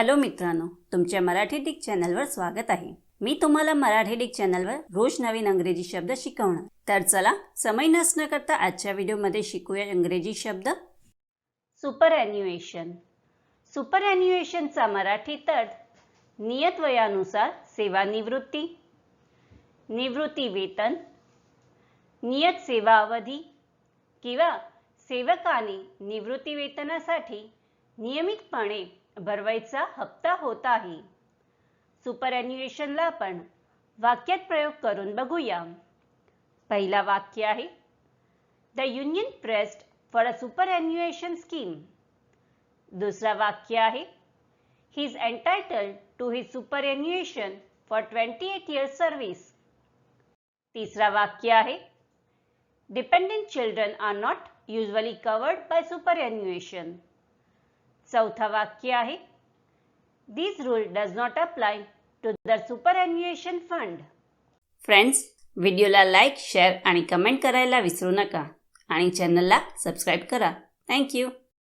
Hello मित्रांनो तुमच्या Marathi Dick चॅनलवर स्वागत आहे. मी तुम्हाला मराठी डिक चॅनलवर रोज नवीन अंग्रेजी शब्द शिकवणार. तर चला समय नसण्याकरता करता आजच्या व्हिडिओमध्ये शिकूया इंग्रजी शब्द. सुपर ॲन्युएशन सुपर ॲन्युएशनचा मराठी तट नियत वयानुसार सेवानिवृत्ती निवृत्ती वेतन नियत सेवा अवधी किंवा सेवकाने निवृत्ती वेतनासाठी नियमितपणे भरवायचा हप्ता होत आहे. सुपर ॲन्युएशनला आपण वाक्यात प्रयोग करून बघूया. पहिला वाक्य आहे the union pressed for a superannuation scheme दुसरा वाक्य आहे he is entitled to his superannuation for twenty eight years service तिसरा वाक्य आहे dependent children are not usually covered by superannuation चौथा वाक्य आहे. This rule does not apply to the superannuation fund friends व्हिडिओला लाईक शेअर आणि comment करायला विसरू नका. आणि चॅनलला सबस्क्राईब करा. थँक्यू